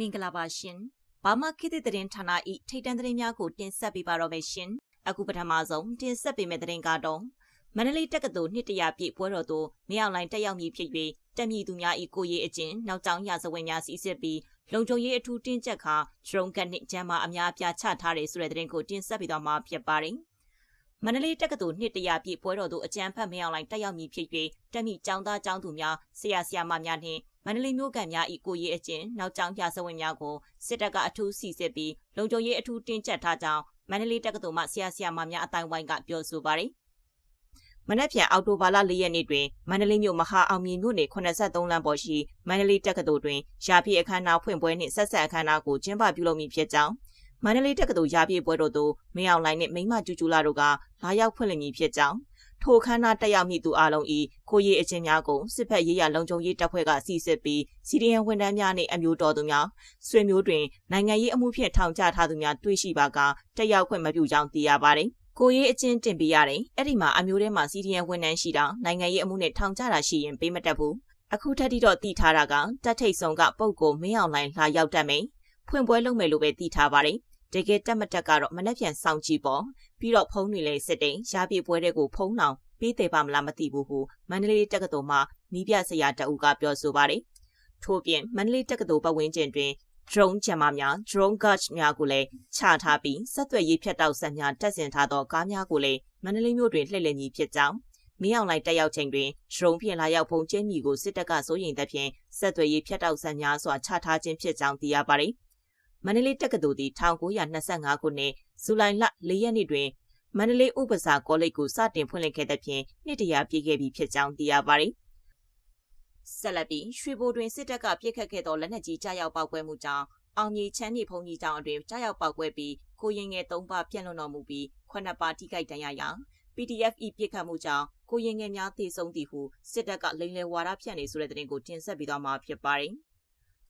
မင်္ဂလာပါရှင်။ဘာမခေတ်သစ်သတင်းဌာန၏ထိတ်တန့်သတင်းများကိုတင်ဆက်ပေးပါတော့မယ်ရှင်။အခုပထမဆုံးတင်ဆက်ပေးမယ့်သတင်းကတော့မန္တလေးတက္ကသိုလ်နှစ်တရာပြည့်ပွဲတော်သို့မရောက်လိုင်းတက်ရောက်မည်ဖြစ်၍တက်မြည်သူများ၏ကိုရေးအကျဉ်နောက်ကျောင်းရာဇဝင်များစီစစ်ပြီးလုံခြုံရေးအထူးတင်းကျပ်ခါဒရုန်းကတ်နှင့်ဂျမ်မာအများပြချထားတဲ့ဆိုတဲ့သတင်းကိုတင်ဆက်ပေးတော့မှာဖြစ်ပါတယ်။မန္တလေးတက္ကသိုလ်နှစ်တရာပြည့်ပွဲတော်သို့အကြံဖတ်မရောက်လိုင်းတက်ရောက်မည်ဖြစ်၍တက်မြည်ကျောင်းသားကျောင်းသူများဆရာဆရာမများနှင့် မန္တလေးမြို့ကများ၏ကိုရေးအကျဉ်နောက်ကျောင်းပြစဝင်များကိုစစ်တပ်ကအထူးစီစစ်ပြီးလုံခြုံရေးအထူးတင်းကျပ်ထားကြောင်းမန္တလေးတက္ကသိုလ်မှဆရာဆရာမများအတိုင်းဝိုင်းကပြောဆိုပါတယ်။မနက်ဖြန်အောက်တိုဘာလ၄ရက်နေ့တွင်မန္တလေးမြို့မဟာအောင်မြေမြို့နယ်83လမ်းပေါ်ရှိမန္တလေးတက္ကသိုလ်တွင်ရာပြည့်အခမ်းအနားဖွင့်ပွဲနှင့်ဆက်ဆက်အခမ်းအနားကိုကျင်းပပြုလုပ်မည်ဖြစ်ကြောင်းမန္တလေးတက္ကသိုလ်ရာပြည့်ပွဲတော်သို့မင်းအောင်လိုင်းနှင့်မိမကျူကျူလာတို့ကလာရောက်ဖွင့်လှစ်မည်ဖြစ်ကြောင်း ထိုခန်းနာတက်ရောက်မိသူအလုံးဤခိုးရီအချင်းများကိုစစ်ဖက်ရေးရလုံခြုံရေးတပ်ဖွဲ့ကစီစစ်ပြီးစီဒီအန်ဝန်ထမ်းများနှင့်အမျိုးတော်သူများဆွေမျိုးတွင်နိုင်ငံရေးအမှုဖြင့်ထောင်ချထားသူများတွေ့ရှိပါကတက်ရောက်ခွင့်မပြုကြောင်းသိရပါတယ်။ကိုရေးအချင်းတင်ပြရတယ်။အဲ့ဒီမှာအမျိုးထဲမှာစီဒီအန်ဝန်ထမ်းရှိတာနိုင်ငံရေးအမှုနဲ့ထောင်ချတာရှိရင်ပေးမတက်ဘူး။အခုထက်ထိတော့တည်ထားတာကတက်ထိတ်ဆုံးကပုံကိုမင်းအောင်လိုင်းလာရောက်တတ်မယ်။ဖွင့်ပွဲလုပ်မယ်လို့ပဲတည်ထားပါတယ်။တကယ်တက်မတက်ကတော့မနှက်ပြန်စောင့်ကြည့်ပေါ့ ပြီးတော့ဖုန်းတွေလည်းစစ်တယ်ရှားပြပွဲတွေကိုဖုန်းအောင်ပေးတယ်ပါမလားမသိဘူးဟုမန္တလေးတက္ကသိုလ်မှနီးပြဆရာတအူးကပြောဆိုပါတယ်ထို့ပြင်မန္တလေးတက္ကသိုလ်ပတ်ဝန်းကျင်တွင် drone ဂျမများ drone guard များကိုလည်းချထားပြီးဆက်သွယ်ရေးဖြတ်တောက်ဆက်များတက်ဆင်ထားသောကားများကိုလည်းမန္တလေးမြို့တွင်လှည့်လည်မည်ဖြစ်ကြောင်းမင်းအောင်လိုက်တက်ရောက်ချိန်တွင် drone ဖြင့်လာရောက်ဖုံကျင်းမိကိုစစ်တပ်ကစိုးရိမ်တဲ့ဖြင့်ဆက်သွယ်ရေးဖြတ်တောက်ဆက်များစွာချထားခြင်းဖြစ်ကြောင်းသိရပါတယ်။မန္တလေးတက္ကသိုလ်သည်1925ခုနှစ် ဇူလိုင်လ4ရက်နေ့တွင်မန္တလေးဥပစာကောလိပ်ကိုစတင်ဖွင့်လှစ်ခဲ့တဲ့ဖြင့်နှစ်တရာပြည့်ခဲ့ပြီဖြစ်ကြောင်းသိရပါတယ်။ဆက်လက်ပြီးရွှေဘိုတွင်စစ်တပ်ကပြစ်ခတ်ခဲ့သောလက်နက်ကြီးကြားရောက်ပောက်ကွဲမှုကြောင့်အောင်မြေချမ်းမြေဖုန်ကြီးကျောင်းအတွင်းကြားရောက်ပောက်ကွဲပြီးကိုရင်ငယ်၃ပါးပြန့်လွန်တော်မူပြီးခုနှစ်ပါးထိခိုက်ဒဏ်ရာရ PDF ၏ပြစ်ခတ်မှုကြောင့်ကိုရင်ငယ်များသေဆုံးသည်ဟုစစ်တပ်ကလိန်လယ်ဝါဒဖြန့်နေဆိုတဲ့တဲ့တင်ကိုတင်ဆက်ပြီးတော့မှာဖြစ်ပါတယ်။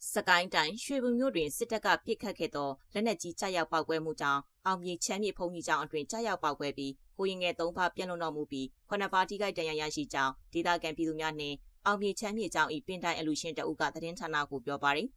စကိုင်းတိုင်းရွှေဘုံမြို့တွင်စစ်တပ်ကပစ်ခတ်ခဲ့သောလက်နက်ကြီးကြားရောက်ပောက်ကွဲမှုကြောင့်အောင်မြေချမ်းမြေဖုန်ကြီးကျောင်းအတွင်ကြားရောက်ပောက်ကွဲပြီးကိုရင်ငယ်၃ပါးပြန့်လွန်တော်မူပြီးခုနှစ်ပါးထိခိုက်ဒဏ်ရာရရှိကြောင်းဒေသခံပြည်သူများနှင့်အောင်မြေချမ်းမြေကျောင်း၏ပင်တိုင်းအလူရှင်တအုပ်ကသတင်းဌာနကိုပြောပါရယ်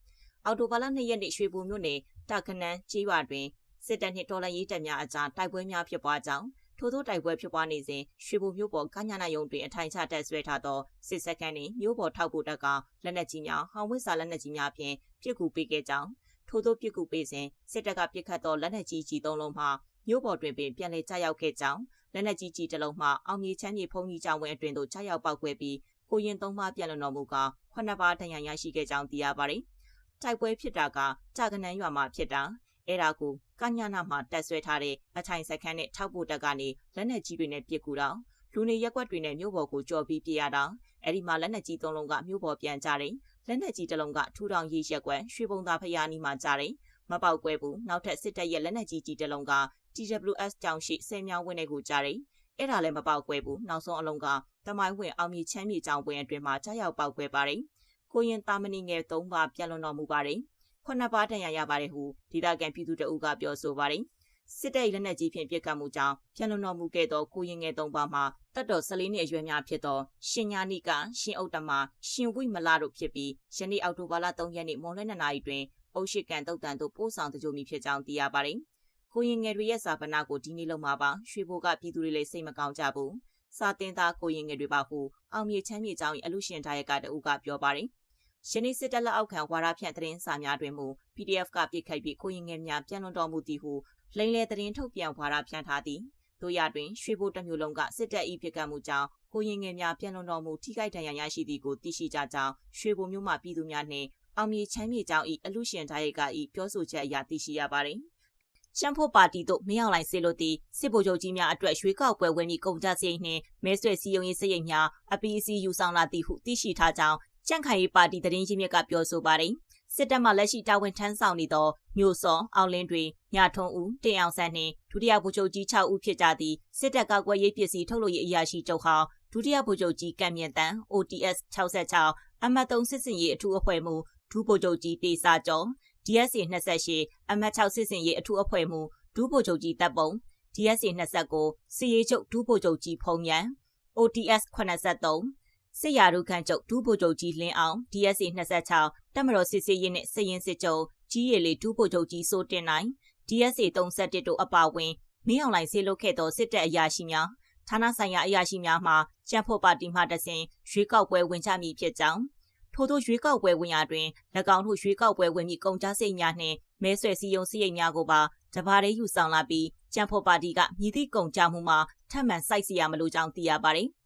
အော်တိုဘာလ2ရက်နေ့ရွှေဘုံမြို့နယ်တာခနန်းကျေးရွာတွင်စစ်တပ်နှင့်တော်လှန်ရေးတပ်များအကြားတိုက်ပွဲများဖြစ်ပွားကြောင်း ထို့သောတိုက်ပွဲဖြစ်ပွားနေစဉ်ရွှေဘုံမြို့ပေါ်ကညာနာယုံတွင်အထိုင်ချတပ်ဆွဲထားသောစစ်စခန်းနှင့်မြို့ပေါ်ထောက်ပို့တပ်ကလက်နက်ကြီးများဟောင်းဝစ်စာလက်နက်ကြီးများဖြင့်ပစ်ကူပေးခဲ့ကြောင်းထို့သောပစ်ကူပေးစဉ်စစ်တပ်ကပစ်ခတ်သောလက်နက်ကြီးကြီးသုံးလုံးမှမြို့ပေါ်တွင်ပင်ပြန်လည်ကျရောက်ခဲ့ကြောင်းလက်နက်ကြီးကြီးတစ်လုံးမှအောင်မြေချမ်းမြေဖုန်ကြီးကျောင်းဝင်းအတွင်သို့ကျရောက်ပောက်ကွဲပြီးကိုရင်သုံးပါးပြန်လွန်တော်မူကခုနှစ်ပါးဒဏ်ရာရရှိခဲ့ကြောင်းသိရပါတယ်။တိုက်ပွဲဖြစ်တာကကြာကနန်းရွာမှာဖြစ်တာ အဲ့ဒါကိုကညနာမှာတက်ဆွဲထားတဲ့အထိုင်စခန်းနဲ့ထောက်ပို့တက်ကနေလက်နက်ကြီးတွေနဲ့ပစ်ကူတော့လူနေရက်ွက်တွေနဲ့မြို့ပေါ်ကိုကြော်ပြီးပြရတာအဲ့ဒီမှာလက်နက်ကြီးသုံးလုံးကမြို့ပေါ်ပြန်ကြတယ်လက်နက်ကြီးတစ်လုံးကထူထောင်ရေးရက်ွက်ရွှေပုံသားဖျားနီးမှာကြတယ်မပေါက်ကွဲဘူးနောက်ထပ်စစ်တပ်ရဲ့လက်နက်ကြီးကြီးတစ်လုံးက TWS တောင်ရှိဆယ်မြောင်းဝင်းတွေကိုကြားတယ်အဲ့ဒါလည်းမပေါက်ကွဲဘူးနောက်ဆုံးအလုံးကတမိုင်းဝင်အောင်မြေချမ်းမြေကြောင်ဝင်းအတွင်မှာကြားရောက်ပေါက်ကွဲပါတယ်ကိုရင်တာမဏိငယ်၃ပါးပြန်လွန်တော်မူပါတယ် ခုနှစ်ပါးတန်ရာရပါတယ်ဟုဒေသခံပြည်သူတအုပ်ကပြောဆိုပါတယ်စစ်တပ်လက်နက်ကြီးဖြင့်ပစ်ခတ်မှုကြောင့်ပြန်လွန်တော်မူခဲ့သောကိုရင်ငယ်သုံးပါးမှာတပ်တော်14နှစ်အရွယ်များဖြစ်သောရှင်ညာနိကရှင်ဥတ္တမရှင်ဝိမလာတို့ဖြစ်ပြီးယနေ့အောက်တိုဘာလ3ရက်နေ့မွန်လွဲ2နာရီတွင်အုပ်ရှိကန်တုတ်တန်သို့ပို့ဆောင်တကြိုမိဖြစ်ကြောင်းသိရပါတယ်။ကိုရင်ငယ်တွေရဲ့စာပနာကိုဒီနေ့လုံးမှာပါရွှေဘိုကပြည်သူတွေလည်းစိတ်မကောင်းကြဘူး။စာတင်သားကိုရင်ငယ်တွေပါဟုအောင်မြေချမ်းမြေကျောင်း၏အလူရှင်ဒါရကတအုပ်ကပြောပါတယ်။ ယနေ့စစ်တပ်လက်အောက်ခံဝါဒဖြန့်သတင်းစာများတွင်မူ PDF ကပြစ်ခတ်ပြီးကိုရင်ငယ်များပြန်လွန်တော်မူသည်ဟုလိန်လေသတင်းထုတ်ပြန်ဝါဒဖြန့်ထားသည်တို့ရတွင်ရွှေဘိုတမျိုးလုံးကစစ်တပ်၏ပြစ်ခတ်မှုကြောင့်ကိုရင်ငယ်များပြန်လွန်တော်မူထိခိုက်ဒဏ်ရာရရှိသည်ကိုသိရှိကြကြောင်းရွှေဘိုမြို့မှပြည်သူများနှင့်အောင်မြေချမ်းမြေကျောင်း၏အလူရှင်ဒါရိုက်က၏ပြောဆိုချက်အရသိရှိရပါသည်ရှမ်ဖို့ပါတီတို့မင်းအောင်လိုင်စေလို့တီစစ်ဗိုလ်ချုပ်ကြီးများအတွက်ရွေးကောက်ပွဲဝင်ပြီးကုန်ကြစရိတ်နှင့်မဲဆွယ်စည်းရုံးရေးစရိတ်များအပီးအစီယူဆောင်လာသည်ဟုသိရှိထားကြောင်း ကြန့်ခိုင်ရေးပါတီတရင်ချင်းမြက်ကပြောဆိုပါတယ်စစ်တပ်မှလက်ရှိတာဝန်ထမ်းဆောင်နေသောမြို့စောအောင်လင်းတွင်ညထုံးဦးတင်အောင်ဆန်းနှင့်ဒုတိယဗိုလ်ချုပ်ကြီး6ဦးဖြစ်ကြသည့်စစ်တပ်ကောက်ွယ်ရေးပစ္စည်းထုတ်လုပ်ရေးအရာရှိချုပ်ဟောင်းဒုတိယဗိုလ်ချုပ်ကြီးကံမြင့်တန်း OTS 66အမှတ်3စစ်စင်ရေးအထူးအဖွဲ့မှဒုဗိုလ်ချုပ်ကြီးတေစာကျော် DSA 28အမှတ်6စစ်စင်ရေးအထူးအဖွဲ့မှဒုဗိုလ်ချုပ်ကြီးတပ်ပုံ DSA 29စီရေးချုပ်ဒုဗိုလ်ချုပ်ကြီးဖုံညံ OTS 83 စစ်ရာထူးခန့်ချုပ်ဒုဗိုလ်ချုပ်ကြီးလင်းအောင် DSA 26တပ်မတော်စစ်စေးရေးနဲ့စစ်ရင်စစ်ချုပ်ကြီးရည်လေးဒုဗိုလ်ချုပ်ကြီးစိုးတင်နိုင် DSA 31တို့အပါအဝင်မင်းအောင်လှိုင်ဆေးလုခဲ့သောစစ်တပ်အရာရှိများဌာနဆိုင်ရာအရာရှိများမှကြံ့ဖို့ပါတီမှတဆင်ရွေးကောက်ပွဲဝင်ကြမည်ဖြစ်ကြောင်းထို့သောရွေးကောက်ပွဲဝင်ရာတွင်၎င်းတို့ရွေးကောက်ပွဲဝင်မည့်ကုန်ကြစိတ်များနှင့်မဲဆွယ်စည်းရုံးစည်းရိမ်များကိုပါတပါးတည်းယူဆောင်လာပြီးကြံ့ဖို့ပါတီကမြည်သည့်ကုန်ကြမှုမှာထပ်မံစိုက်စီရမလို့ကြောင်းသိရပါတယ်။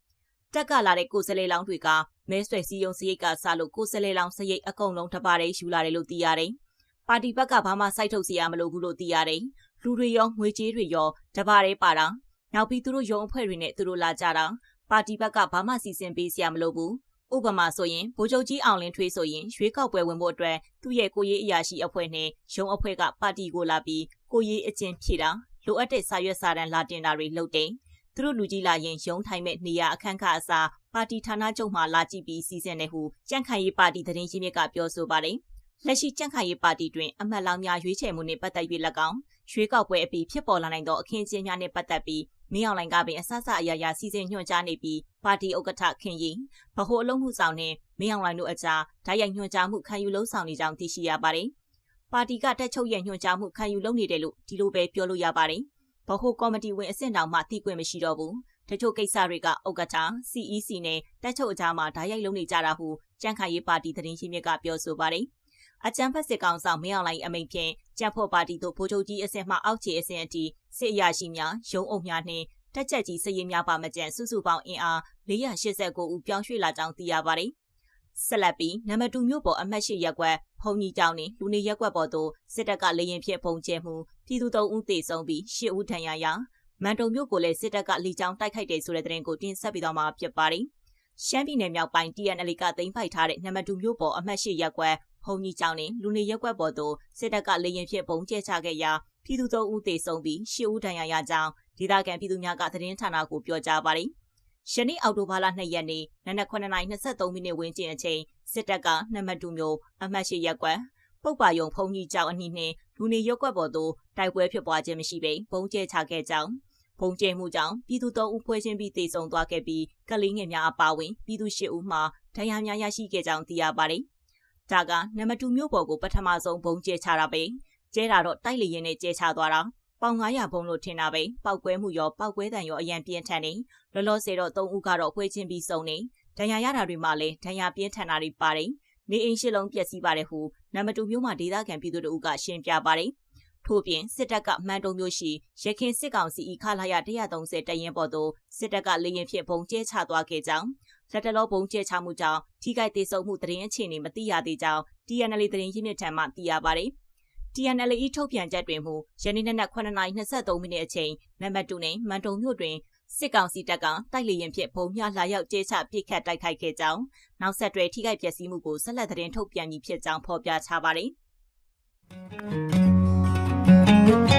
တက်ကလာတဲ့ကိုယ်စလဲလောင်းတွေကမဲဆွယ်စည်းရုံးစည်းရိတ်ကစားလို့ကိုယ်စလဲလောင်းစရိတ်အကုန်လုံးတပါးတည်းယူလာတယ်လို့သိရတယ်။ပါတီဘက်ကဘာမှစိုက်ထုတ်စီရမလို့ဘူးလို့သိရတယ်။လူတွေရောငွေကြေးတွေရောတပါးတည်းပါတာနောက်ပြီးသူတို့ရုံအဖွဲ့တွေနဲ့သူတို့လာကြတာပါတီဘက်ကဘာမှစီစဉ်ပေးစရာမလိုဘူးဥပမာဆိုရင်ဗိုလ်ချုပ်ကြီးအောင်လင်းထွေးဆိုရင်ရွေးကောက်ပွဲဝင်ဖို့အတွက်သူ့ရဲ့ကိုရေးအရာရှိအဖွဲ့နဲ့ရုံးအဖွဲ့ကပါတီကိုလာပြီးကိုရေးအကျဉ်းဖြည့်တာလိုအပ်တဲ့စာရွက်စာတမ်းလာတင်တာတွေလုပ်တယ်။ သူတို့လူကြီးလာရင်ရုံးထိုင်မဲ့နေရာအခန်းခအစားပါတီဌာနချုပ်မှလာကြည့်ပြီးစီစဉ်တယ်ဟုကြန့်ခိုင်ရေးပါတီသတင်းရင်းမြစ်ကပြောဆိုပါတယ်။လက်ရှိကြန့်ခိုင်ရေးပါတီတွင်အမတ်လောင်များရွေးချယ်မှုနှင့်ပတ်သက်၍၎င်းရွေးကောက်ပွဲအပြီးဖြစ်ပေါ်လာနိုင်သောအခင်းအကျင်းများနှင့်ပတ်သက်ပြီးမင်းအောင်လှိုင်ကပင်အဆအဆအရာရာစီစဉ်ညွှန်ကြားနေပြီးပါတီဥက္ကဋ္ဌခင်ရင်ဗဟိုအလုံးမှုဆောင်နဲ့မင်းအောင်လှိုင်တို့အကြားဓာတ်ရိုက်ညွှန်ကြားမှုခံယူလုံးဆောင်နေကြောင်းသိရှိရပါတယ်။ပါတီကတက်ချုပ်ရဲ့ညွှန်ကြားမှုခံယူလုံးနေတယ်လို့ဒီလိုပဲပြောလို့ရပါတယ်။ ဗဟိုကော်မတီဝင်အဆင့်တောင်မှသိခွင့်မရှိတော့ဘူး။တချို့ကိစ္စတွေကဥက္ကဋ္ဌ CEC နဲ့တက်ချုပ်အကြားမှာဓာတ်ရိုက်လုံးနေကြတာဟုကြန့်ခိုင်ရေးပါတီသတင်းရင်းမြစ်ကပြောဆိုပါတယ်။အကြံဖက်စစ်ကောင်ဆောင်မင်းအောင်လှိုင်အမိန့်ဖြင့်ကြက်ဖို့ပါတီတို့ဗိုလ်ချုပ်ကြီးအဆင့်မှအောက်ခြေအဆင့်အထိစစ်အရာရှိများရုံးအုပ်များနှင့်တက်ချက်ကြီးစည်ရင်များပါမကြံစုစုပေါင်းအင်အား489ဦးပြောင်းရွှေ့လာကြောင်းသိရပါတယ်။ ဆက်လက်ပြီးနံပါတ်2မြို့ပေါ်အမှတ်ရှိရက်ကွက်ဖုန်ကြီးကျောင်းနှင့်လူနေရက်ကွက်ပေါ်သို့စစ်တပ်ကလေရင်ဖြင့်ပုံကျဲမှုပြည်သူ၃ဦးသေဆုံးပြီး၈ဦးဒဏ်ရာရမန်တုံမြို့ကိုလည်းစစ်တပ်ကလီကြောင်းတိုက်ခိုက်တယ်ဆိုတဲ့သတင်းကိုတင်ဆက်ပြီးတော့မှာဖြစ်ပါတယ်။ရှမ်းပြည်နယ်မြောက်ပိုင်း TNL ကသိမ်းပိုက်ထားတဲ့နံပါတ်2မြို့ပေါ်အမှတ်ရှိရက်ကွက်ဘုံကြီးကျောင်းနဲ့လူနေရက်ွက်ပေါ်သို့စစ်တပ်ကလေရင်ဖြင့်ပုံကျဲချခဲ့ရာပြည်သူသုံးဦးသေဆုံးပြီးရှစ်ဦးဒဏ်ရာရကြောင်းဒေသခံပြည်သူများကသတင်းဌာနကိုပြောကြားပါတယ်။ ယနေ့အောက်တိုဘာလ2ရက်နေ့နနက်9:23မိနစ်ဝန်းကျင်အချိန်စစ်တပ်ကနံပါတ်2မျိုးအမှတ်ရှိရက်ွက်ပုတ်ပါယုံဖုံကြီးကျောင်းအနီးနှင့်လူနေရက်ွက်ပေါ်သို့တိုက်ပွဲဖြစ်ပွားခြင်းမရှိဘဲပုံကျဲချခဲ့ကြောင်းဘုံကျဲမှုကြောင့်ပြည်သူ၃ဦးဖွဲ့ချင်းပြီးတေဆုံသွားခဲ့ပြီးကလေးငယ်များအပါအဝင်ပြည်သူ၈ဦးမှဒဏ်ရာများရရှိခဲ့ကြောင်းသိရပါတယ်။ဒါကနံပါတ်2မြို့ပေါ်ကိုပထမဆုံးဘုံကျဲချတာပဲကျဲတာတော့တိုက်လေရင်နဲ့ကျဲချသွားတာ ပေါင်900ဘုံလို့ထင်တာပဲပောက်ကွဲမှုရောပောက်ကွဲတန်ရောအရန်ပြင်းထန်နေလောလောဆယ်တော့3ဦးကတော့ခွဲချင်းပြီးစုံနေဒဏ်ရာရတာတွေမှလည်းဒဏ်ရာပြင်းထန်တာတွေပါတယ်နေအိမ်ရှိလုံးပျက်စီးပါတယ်ဟုနံပါတ်2မြို့မှာဒေသခံပြည်သူတို့ကရှင်းပြပါတယ်ထို့ပြင်စစ်တပ်ကမှန်တုံမျိုးရှိရခင်စစ်ကောင်စီဤခလာရ130တရင်ပေါ်သို့စစ်တပ်ကလေရင်ဖြင့်ဘုံကျဲချသွားခဲ့ကြောင်းလက်တလောဘုံကျဲချမှုကြောင့်ထိခိုက်ဒေဆုံးမှုသတင်းအခြေအနေမသိရသေးကြောင်း TNL သတင်းရင်းမြစ်ထံမှသိရပါတယ်။ TNL ၏ထုတ်ပြန်ချက်တွင်မူယနေ့နနက်9:23မိနစ်အချိန်နံပါတ်2နှင့်မန်တုံမြို့တွင်စစ်ကောင်စီတပ်ကတိုက်လေရင်ဖြင့်ဘုံမြလာရောက်ကျဲချပစ်ခတ်တိုက်ခိုက်ခဲ့ကြောင်းနောက်ဆက်တွဲထိခိုက်ပျက်စီးမှုကိုဆက်လက်သတင်းထုတ်ပြန်ပြီးဖြစ်ကြောင်းဖော်ပြထားပါတယ်။